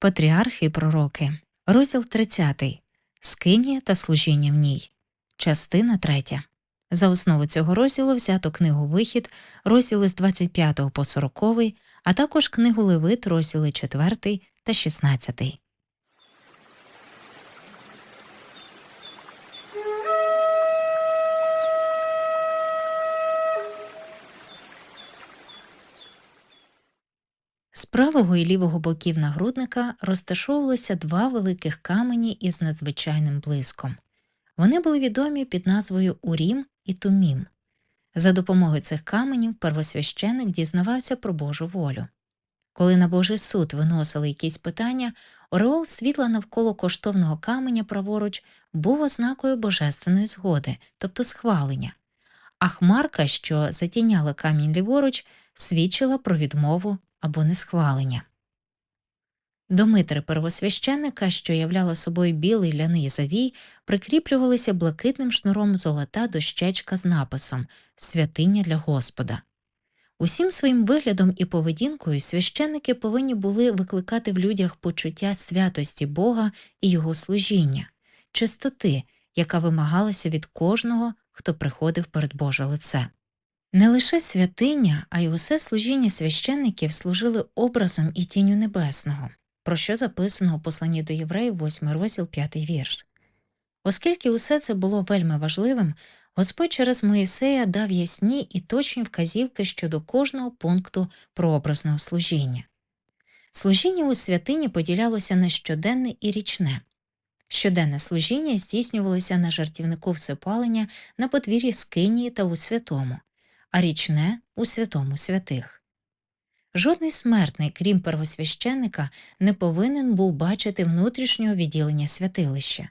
Патріархи і пророки, розділ 30. Скинія та служіння в ній, частина 3. За основу цього розділу взято книгу Вихід, розділи з 25 по 40, а також книгу Левит, розділи 4 та 16. З правого і лівого боків нагрудника розташовувалися два великих камені із надзвичайним блиском. Вони були відомі під назвою Урім і Тумім. За допомогою цих каменів первосвященик дізнавався про Божу волю. Коли на Божий суд виносили якісь питання, ореол світла навколо коштовного каменя праворуч був ознакою божественної згоди, тобто схвалення, а хмарка, що затіняла камінь ліворуч, свідчила про відмову або несхвалення. До митри первосвященника, що являла собою білий ляний завій, прикріплювалися блакитним шнуром золота дощечка з написом Святиня для Господа. Усім своїм виглядом і поведінкою священники повинні були викликати в людях почуття святості Бога і Його служіння, чистоти, яка вимагалася від кожного, хто приходив перед Боже лице. Не лише святиня, а й усе служіння священників служили образом і тінню небесного, про що записано у посланні до євреїв 8 розділ 5 вірш. Оскільки усе це було вельми важливим, Господь через Моїсея дав ясні і точні вказівки щодо кожного пункту прообразного служіння. Служіння у святині поділялося на щоденне і річне. Щоденне служіння здійснювалося на жартівнику всепалення на подвір'ї Скинії та у святому, а річне у святому святих. Жодний смертний, крім первосвященника, не повинен був бачити внутрішнього відділення святилища.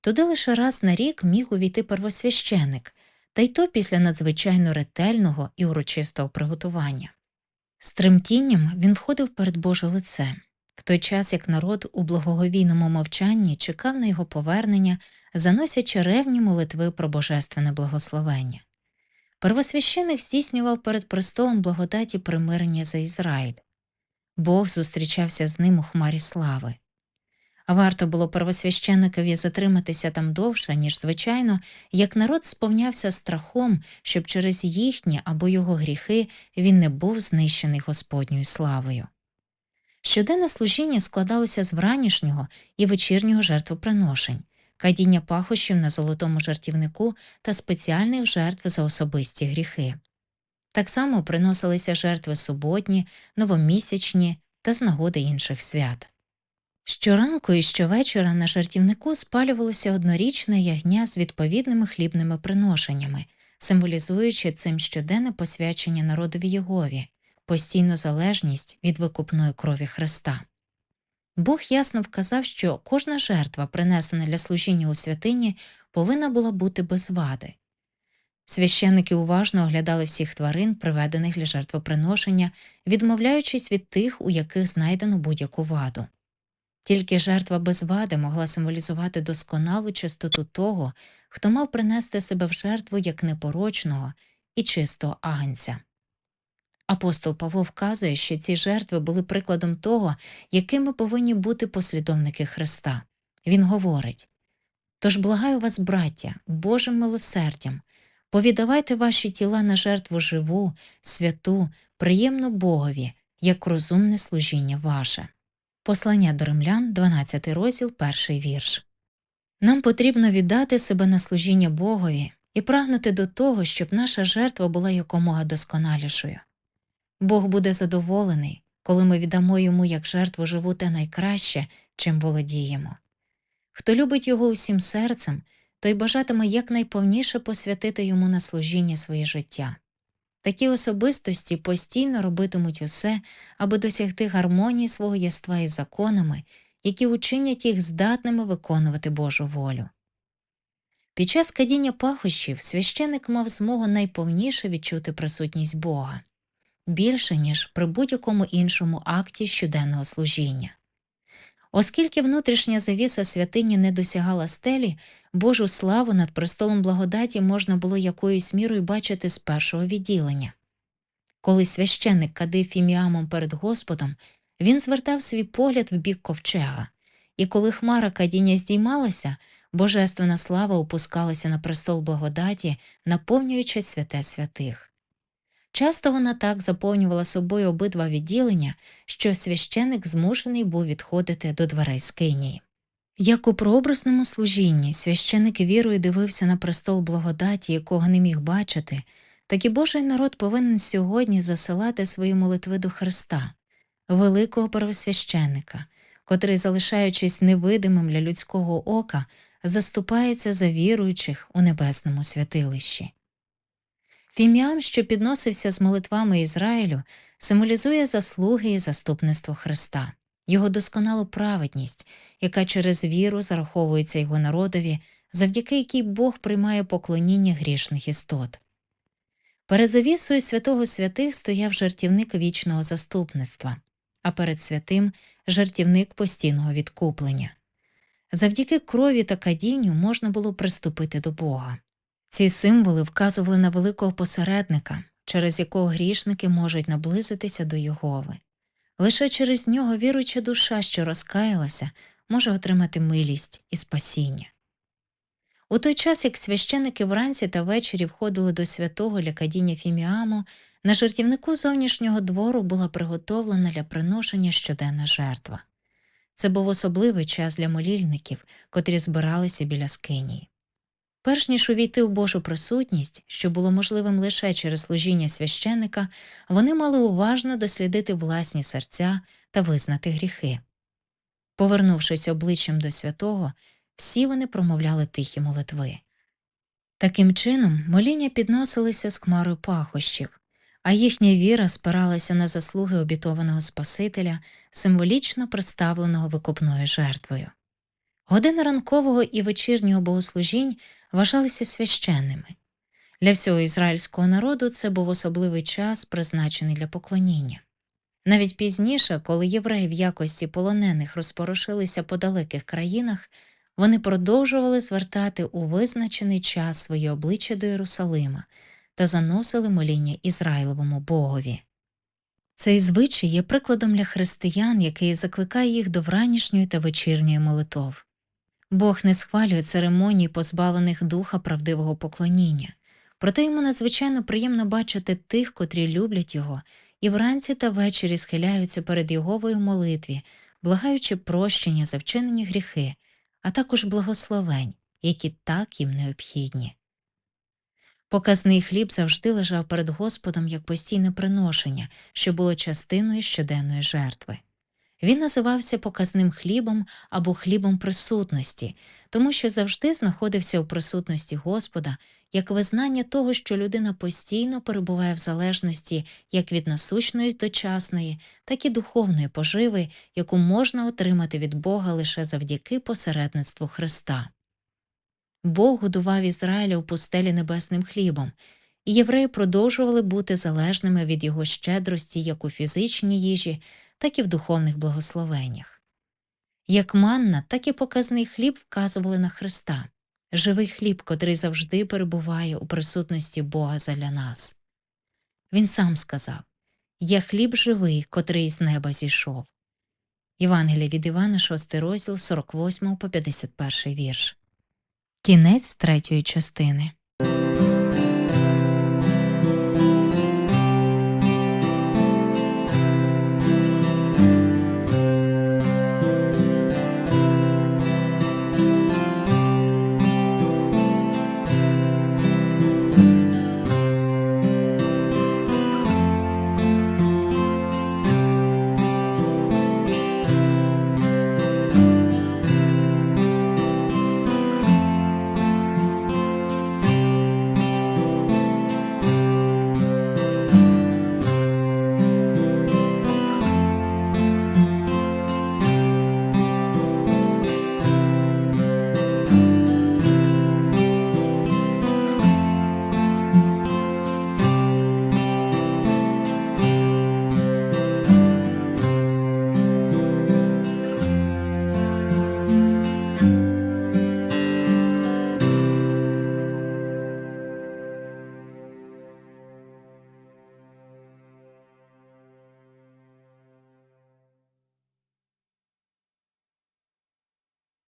Туди лише раз на рік міг увійти первосвященик, та й то після надзвичайно ретельного і урочистого приготування. З тремтінням він входив перед Боже лице, в той час як народ у благоговійному мовчанні чекав на його повернення, заносячи ревні молитви про божественне благословення. Первосвященик здійснював перед престолом благодаті примирення за Ізраїль. Бог зустрічався з ним у хмарі слави. Варто було первосвященикові затриматися там довше, ніж звичайно, як народ сповнявся страхом, щоб через їхні або його гріхи він не був знищений Господньою славою. Щоденне служіння складалося з вранішнього і вечірнього жертвоприношень, кадіння пахощів на золотому жартівнику та спеціальних жертв за особисті гріхи. Так само приносилися жертви суботні, новомісячні та з нагоди інших свят. Щоранку і щовечора на жартівнику спалювалося однорічне ягня з відповідними хлібними приношеннями, символізуючи цим щоденне посвячення народові Єгові, постійну залежність від викупної крові Христа. Бог ясно вказав, що кожна жертва, принесена для служіння у святині, повинна була бути без вади. Священники уважно оглядали всіх тварин, приведених для жертвоприношення, відмовляючись від тих, у яких знайдено будь-яку ваду. Тільки жертва без вади могла символізувати досконалу чистоту того, хто мав принести себе в жертву як непорочного і чистого агнця. Апостол Павло вказує, що ці жертви були прикладом того, якими повинні бути послідовники Христа. Він говорить Тож благаю вас, браття, Божим милосердям, повідавайте ваші тіла на жертву живу, святу, приємну Богові, як розумне служіння ваше. Послання до римлян, 12 розділ, перший вірш. Нам потрібно віддати себе на служіння Богові і прагнути до того, щоб наша жертва була якомога досконалішою. Бог буде задоволений, коли ми віддамо йому як жертву живу те найкраще, чим володіємо. Хто любить його усім серцем, той бажатиме якнайповніше посвятити йому на служіння своє життя. Такі особистості постійно робитимуть усе, аби досягти гармонії свого єства із законами, які учинять їх здатними виконувати Божу волю. Під час кадіння пахощів священик мав змогу найповніше відчути присутність Бога більше, ніж при будь-якому іншому акті щоденного служіння. Оскільки внутрішня завіса святині не досягала стелі, Божу славу над престолом благодаті можна було якоюсь мірою бачити з першого відділення. Коли священник кадив фіміамом перед Господом, Він звертав свій погляд в бік ковчега, і коли хмара кадіння здіймалася, божественна слава опускалася на престол благодаті, наповнюючи святе святих. Часто вона так заповнювала собою обидва відділення, що священик змушений був відходити до дверей скинії. Як у прообразному служінні священик вірою дивився на престол благодаті, якого не міг бачити, так і Божий народ повинен сьогодні засилати свої молитви до Христа, великого первосвященика, котрий, залишаючись невидимим для людського ока, заступається за віруючих у небесному святилищі. Фіміам, що підносився з молитвами Ізраїлю, символізує заслуги і заступництво Христа, його досконалу праведність, яка через віру зараховується його народові, завдяки якій Бог приймає поклоніння грішних істот. Перед завісою святого святих стояв жартівник вічного заступництва, а перед святим жартівник постійного відкуплення. Завдяки крові та кадінню можна було приступити до Бога. Ці символи вказували на великого посередника, через якого грішники можуть наблизитися до Йогови. Лише через нього віруюча душа, що розкаялася, може отримати милість і спасіння. У той час, як священики вранці та ввечері входили до святого для кадіння Фіміаму, на жертівнику зовнішнього двору була приготовлена для приношення щоденна жертва. Це був особливий час для молільників, котрі збиралися біля скинії. Перш ніж увійти в Божу присутність, що було можливим лише через служіння священика, вони мали уважно дослідити власні серця та визнати гріхи. Повернувшись обличчям до святого, всі вони промовляли тихі молитви. Таким чином, моління підносилися з хмарою пахощів, а їхня віра спиралася на заслуги обітованого Спасителя, символічно представленого викупною жертвою. Години ранкового і вечірнього богослужінь вважалися священними. Для всього ізраїльського народу це був особливий час, призначений для поклоніння. Навіть пізніше, коли євреї в якості полонених розпорошилися по далеких країнах, вони продовжували звертати у визначений час свої обличчя до Єрусалима та заносили моління Ізраїловому Богові. Цей звичай є прикладом для християн, який закликає їх до вранішньої та вечірньої молитов. Бог не схвалює церемоній, позбавлених духа правдивого поклоніння, проте йому надзвичайно приємно бачити тих, котрі люблять його, і вранці та ввечері схиляються перед Йоговою молитві, благаючи прощення за вчинені гріхи, а також благословень, які так їм необхідні. Показний хліб завжди лежав перед Господом як постійне приношення, що було частиною щоденної жертви. Він називався показним хлібом або хлібом присутності, тому що завжди знаходився у присутності Господа як визнання того, що людина постійно перебуває в залежності як від насущної дочасної, так і духовної поживи, яку можна отримати від Бога лише завдяки посередництву Христа. Бог годував Ізраїля у пустелі небесним хлібом, і євреї продовжували бути залежними від його щедрості як у фізичній їжі, так і в духовних благословеннях. Як манна, так і показний хліб вказували на Христа, живий хліб, котрий завжди перебуває у присутності Бога заля нас. Він сам сказав Я хліб живий, котрий з неба зійшов. Євангелія від Івана, 6 розділ 48 по 51 вірш. Кінець третьої частини.